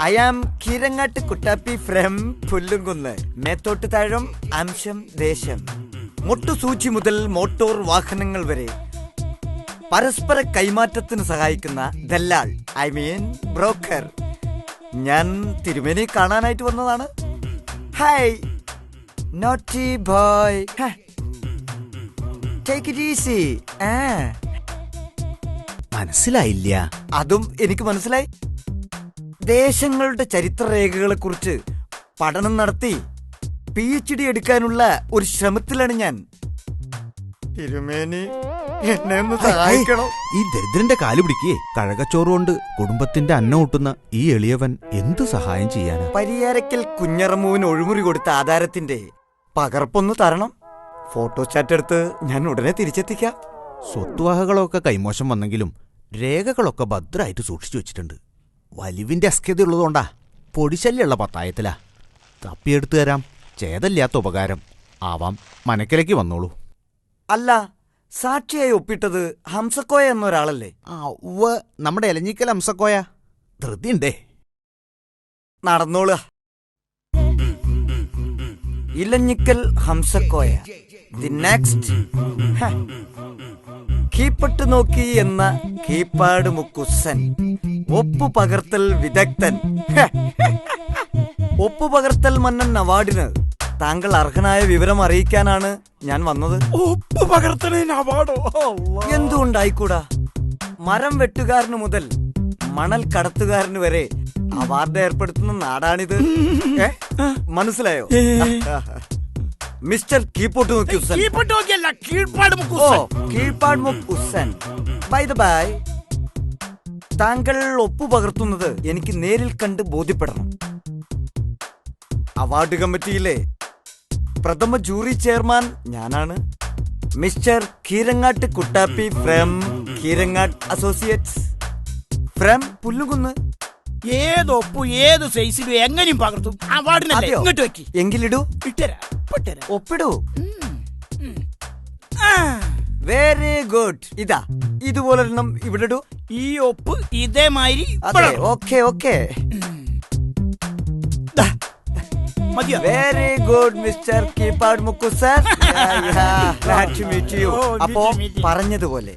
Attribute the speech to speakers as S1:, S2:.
S1: I am കീരങ്ങാട്ട് Kuttappi from പുല്ലുംകുന്ന്. മേത്തോട്ട് താഴം അംശം ദേശം. മുട്ടുസൂചി മുതൽ മോട്ടോർ വാഹനങ്ങൾ വരെ. പരസ്പര കൈമാറ്റത്തിന് സഹായിക്കുന്ന ദല്ലാൾ ഐ മീൻ ബ്രോക്കർ ഞാൻ തിരുമേനി കാണാനായിട്ട് വന്നതാണ്. Hi naughty boy take it easy ആ.
S2: മനസ്സിലായില്ല.
S1: അതും എനിക്ക് മനസ്സിലായി. ദേശങ്ങളുടെ ചരിത്രരേഖകളെ കുറിച്ച് പഠനം നടത്തി പി എച്ച് ഡി എടുക്കാനുള്ള ഒരു ശ്രമത്തിലാണ് ഞാൻ. തിരുമേനി എന്നെ ഒന്ന് സഹായിക്കണം?
S2: ഈ ദരിദ്രന്റെ കാൽ പിടിക്കേ. കഴകച്ചോറ് കൊണ്ട് കുടുംബത്തിന്റെ അന്നം ഊട്ടുന്ന ഈ എളിയവൻ എന്തു സഹായം ചെയ്യാനാ?
S1: പരിയാരക്കൽ കുഞ്ഞറമ്മുവിന് ഒഴിമുറി കൊടുത്ത ആധാരത്തിന്റെ പകർപ്പൊന്ന് തരണം. ഫോട്ടോ ചാറ്റ് എടുത്ത് ഞാൻ ഉടനെ തിരിച്ചെത്തിക്കാം.
S2: സ്വത്തുവകകളൊക്കെ കൈമോശം വന്നെങ്കിലും രേഖകളൊക്കെ ഭദ്രമായിട്ട് സൂക്ഷിച്ചു വെച്ചിട്ടുണ്ട്. വലിവിന്റെ അസ്കത ഉള്ളതുകൊണ്ടാ പൊടിശല്യുള്ള പത്തായത്തിലാ. തപ്പിയെടുത്തു തരാം. ചേതല്ലാത്ത ഉപകാരം. ആവാം. മനക്കിലേക്ക് വന്നോളൂ.
S1: അല്ല സാക്ഷിയായി ഒപ്പിട്ടത് ഹംസക്കോയ എന്നൊരാളല്ലേ?
S2: ആ ഉവ്വ്. നമ്മുടെ ഇലഞ്ഞിക്കൽ ഹംസക്കോയ. ധൃതിണ്ടേ
S1: നടന്നോളുക ഇലഞ്ഞിക്കൽ ഹംസക്കോയ. The next. കീപ്പട്ട് നോക്കി എന്ന കീപ്പാട് മുക്കുസൻ. ഒപ്പു പകർത്തൽ വിദഗ്ധൻ. ഒപ്പ് പകർത്തൽ മന്നൻ അവാർഡിന് താങ്കൾ അർഹനായ വിവരം അറിയിക്കാനാണ് ഞാൻ വന്നത്.
S3: ഒപ്പു പകർത്തലിന് അവാർഡോ
S1: എന്തുകൊണ്ടായിക്കൂടാ? മരം വെട്ടുകാരന് മുതൽ മണൽ കടത്തുകാരന് വരെ അവാർഡ് ഏർപ്പെടുത്തുന്ന നാടാണിത്. മനസ്സിലായോ? മിസ്റ്റർ കീപ്പോട്ട് നോക്കി കീഴ്പാട് മുക്കുസൻ. By the by. താങ്കൾ ഒപ്പു പകർത്തുന്നത് എനിക്ക് നേരിൽ കണ്ട് ബോധ്യപ്പെടണം. അവാർഡ് കമ്മിറ്റിയിലെ പ്രഥമ ജൂറി ചെയർമാൻ ഞാനാണ്. Mister Keerangattu Kuttappi from Keerangattu associates. From Pullukunnu.
S3: ഏത് ഒപ്പ് ഏത് സൈസിലും എങ്ങനെയും പകർത്തും. അവാർഡിനല്ലേ
S1: അതെയോ?
S3: ഇങ്ങോട്ട് വെക്കി.
S1: എങ്കിലിടൂ.
S3: ഇട്ടരാ ഇട്ടരാ
S1: ഒപ്പിടൂ. വെരി ഗുഡ് ഇതാ ഇതുപോലൊരെണ്ണം ഇവിടെ ഇടൂ
S3: ഈ ഒപ്പ് ഇതേമാതിരി
S1: അതെ. Okay okay.
S3: മതിയോ.
S1: വെരി ഗുഡ് മിസ്റ്റർ കീപാഡ് മുക്കു സർ അപ്പോ പറഞ്ഞതുപോലെ.